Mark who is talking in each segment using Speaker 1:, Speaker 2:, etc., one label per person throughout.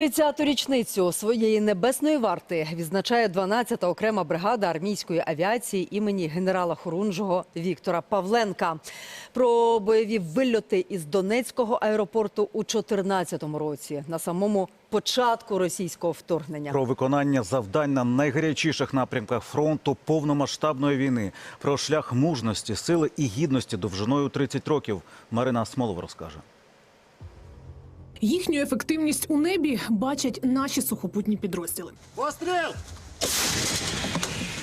Speaker 1: 30-ту річницю своєї небесної варти відзначає 12-та окрема бригада армійської авіації імені генерала Хорунжого Віктора Павленка. Про бойові вильоти із Донецького аеропорту у 2014 році на самому початку російського вторгнення.
Speaker 2: Про виконання завдань на найгарячіших напрямках фронту повномасштабної війни, про шлях мужності, сили і гідності довжиною 30 років. Марина Смолов розкаже.
Speaker 3: Їхню ефективність у небі бачать наші сухопутні підрозділи.
Speaker 4: Постріл!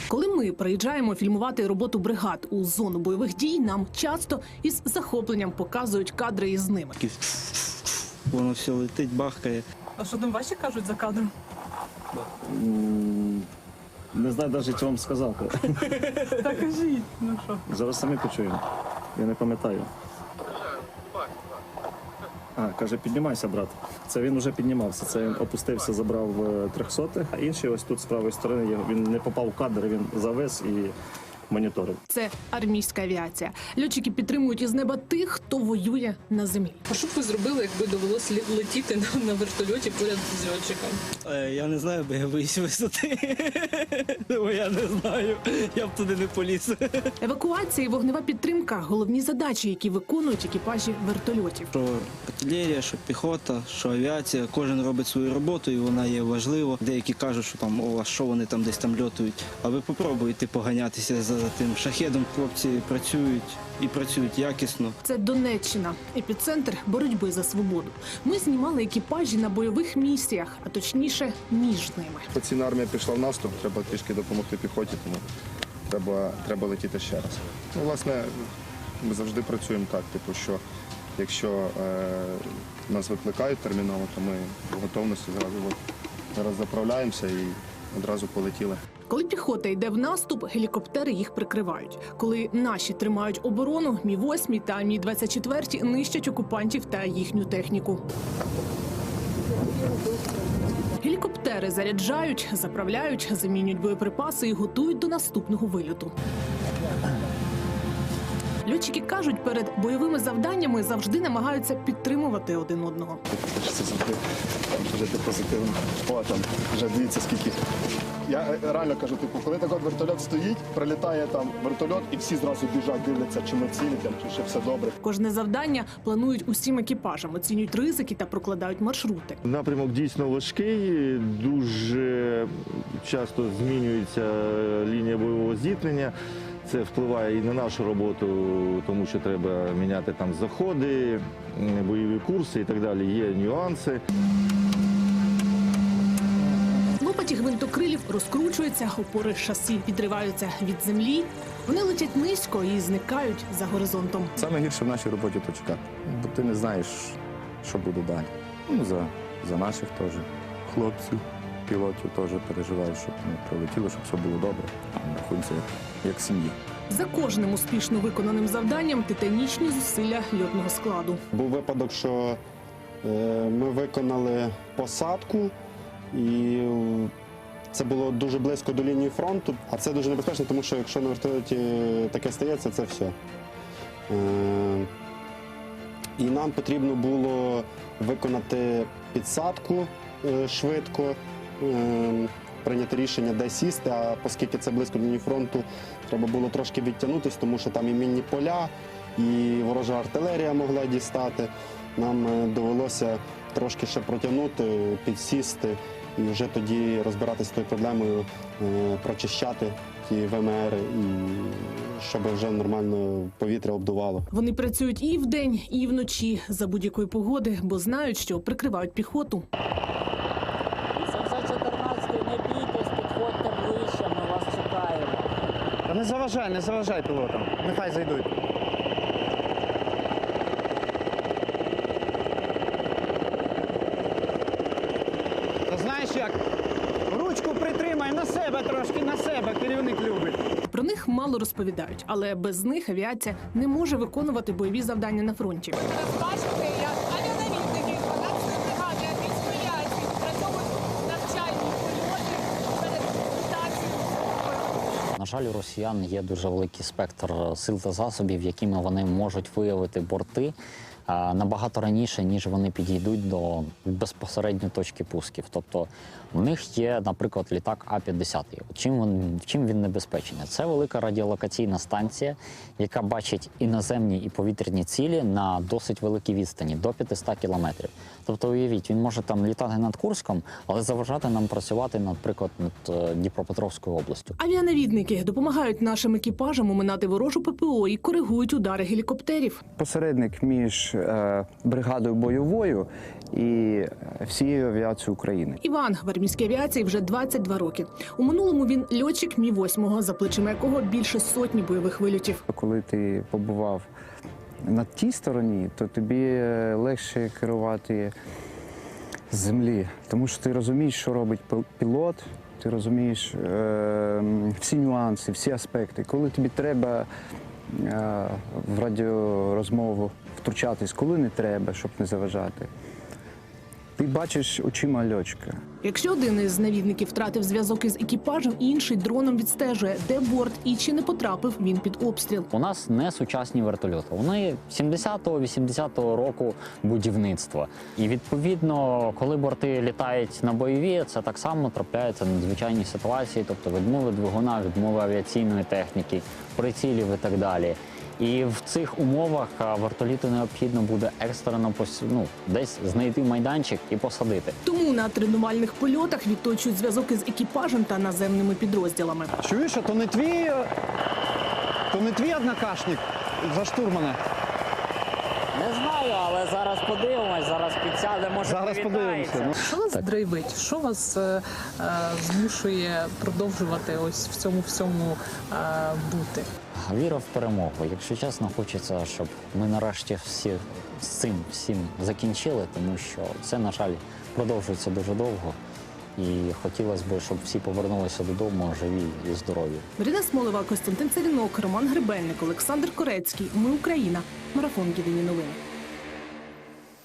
Speaker 3: Коли ми приїжджаємо фільмувати роботу бригад у зону бойових дій, нам часто із захопленням показують кадри із ними.
Speaker 4: Воно все летить, бахкає.
Speaker 3: А що там ваші кажуть за кадром?
Speaker 5: Не знаю навіть, що вам сказати.
Speaker 3: Так кажіть, ну що.
Speaker 5: Зараз самі почуємо. Я не пам'ятаю. А, каже, піднімайся, брат. Це він вже піднімався. Це він опустився, забрав трьохсотих, а інший ось тут з правої сторони він не попав в кадр, він завис і моніторив.
Speaker 3: Це армійська авіація. Льотчики підтримують із неба тих, хто воює на землі.
Speaker 6: А що б ви зробили, якби довелося летіти на, на вертольоті поряд з льотчиком?
Speaker 4: Е, я не знаю, бо я боюсь висоти. Бо я не знаю. Я б туди не поліз.
Speaker 3: Евакуація і вогнева підтримка головні задачі, які виконують екіпажі вертольотів.
Speaker 4: Що артилерія, що піхота, що авіація, кожен робить свою роботу, і вона є важлива. Деякі кажуть, що там о, а що вони там десь там льотують. А ви попробуйте поганятися за тим шахедом. Хлопці працюють і працюють якісно.
Speaker 3: Це Донеччина, епіцентр боротьби за свободу. Ми знімали екіпажі на бойових місіях, а точніше між ними.
Speaker 7: Ціна армія пішла в наступ, треба трішки допомогти піхоті, тому треба, треба летіти ще раз. Ну, власне, ми завжди працюємо так, типу, що якщо е, нас викликають терміново, то ми в готовності зразу зараз заправляємося і одразу полетіли.
Speaker 3: Коли піхота йде в наступ, гелікоптери їх прикривають. Коли наші тримають оборону, мі 8 та мі 24 нищать окупантів та їхню техніку. Гелікоптери заряджають, заправляють, замінюють боєприпаси і готують до наступного вильоту. Льотчики кажуть, перед бойовими завданнями завжди намагаються підтримувати один одного.
Speaker 7: Це завжди жити позитивно. О, там вже дивіться, скільки. Я е, реально кажу, типу, коли так от вертольот стоїть, прилітає там вертольот, і всі зразу біжать, дивляться, чи ми цілі, там, чи ще все добре.
Speaker 3: Кожне завдання планують усім екіпажам, оцінюють ризики та прокладають маршрути.
Speaker 8: Напрямок дійсно важкий, дуже часто змінюється лінія бойового зіткнення. Це впливає і на нашу роботу, тому що треба міняти там заходи, бойові курси і так далі. Є нюанси.
Speaker 3: Лопаті гвинтокрилів розкручуються, опори шасі відриваються від землі. Вони летять низько і зникають за горизонтом.
Speaker 7: Саме гірше в нашій роботі то чекати, бо ти не знаєш, що буде далі. Ну, за, за наших теж хлопців, пілотів теж переживаєш, щоб ми прилетіли, щоб все було добре. Рахуємося як, як сім'ї.
Speaker 3: За кожним успішно виконаним завданням титанічні зусилля льотного складу.
Speaker 9: Був випадок, що е, ми виконали посадку, і е, це було дуже близько до лінії фронту. А це дуже небезпечно, тому що якщо на вертольоті таке стається, це все. Е, і нам потрібно було виконати підсадку е, швидко, е, прийняти рішення, де сісти. А оскільки це близько лінії фронту, треба було трошки відтягнутися, тому що там і мінні поля, і ворожа артилерія могла дістати. Нам е, довелося трошки ще протягнути, підсісти і вже тоді розбиратися з тою проблемою, е, прочищати ті ВМР, щоб вже нормально повітря обдувало.
Speaker 3: Вони працюють і вдень, і вночі за будь-якої погоди, бо знають, що прикривають піхоту.
Speaker 10: 714 не бійтесь, підходьте ближче, ми вас чекаємо.
Speaker 11: Та не заважай, не заважай пілотам. Нехай зайдуть. Та знаєш як? Ручку притримай на себе трошки, на себе, керівник любить.
Speaker 3: Про них мало розповідають, але без них авіація не може виконувати бойові завдання на фронті.
Speaker 6: Бачите, як авіанавідники 12 бригади армійської авіації працюють навчальні польоти перед імітацією
Speaker 10: На жаль, у росіян є дуже великий спектр сил та засобів, якими вони можуть виявити борти набагато раніше, ніж вони підійдуть до безпосередньо точки пусків. Тобто в них є, наприклад, літак А-50. Чим він, чим він небезпечний? Це велика радіолокаційна станція, яка бачить і наземні, і повітряні цілі на досить великій відстані до 500 кілометрів. Тобто, уявіть, він може там літати над Курском, але заважати нам працювати, наприклад, над е, Дніпропетровською областю.
Speaker 3: Авіанавідники допомагають нашим екіпажам оминати ворожу ППО і коригують удари гелікоптерів.
Speaker 12: посередник між бригадою бойовою і е, всією авіацією України.
Speaker 3: Іван в армійській авіації вже 22 роки. У минулому він льотчик Мі 8 за плечима якого більше сотні бойових вильотів.
Speaker 12: Коли ти побував на тій стороні, то тобі е, легше керувати з землі, тому що ти розумієш, що робить пілот. Ти розумієш е, всі нюанси, всі аспекти. Коли тобі треба е, в радіорозмову втручатись, коли не треба, щоб не заважати. Ти бачиш очима льотчика.
Speaker 3: Якщо один із навідників втратив зв'язок із екіпажем, інший дроном відстежує, де борт і чи не потрапив він під обстріл.
Speaker 10: У нас не сучасні вертольоти. Вони 70-80-го року будівництва. І відповідно, коли борти літають на бойові, це так само трапляються надзвичайні ситуації, тобто відмови двигуна, відмови авіаційної техніки, прицілів і так далі. І в цих умовах вартоліту вертоліту необхідно буде екстрено пос- ну, десь знайти майданчик і посадити.
Speaker 3: Тому на тренувальних польотах відточують зв'язок із екіпажем та наземними підрозділами.
Speaker 11: Чуєш, а то не твій. е, То не твій однокашник за штурмана.
Speaker 10: Знаю, але зараз подивимось, зараз підсяде, може
Speaker 11: Зараз подивимося. Ну,
Speaker 6: Що вас драйвить? Що вас е, е, змушує продовжувати ось в цьому всьому е, бути?
Speaker 10: Віра в перемогу. Якщо чесно, хочеться, щоб ми нарешті всі з цим всім закінчили, тому що це, на жаль, продовжується дуже довго. І хотілося б, щоб всі повернулися додому живі і здорові.
Speaker 3: Марина Смолова, Костянтин Царінок, Роман Гребельник, Олександр Корецький. Ми Україна. Марафон Єдині новини.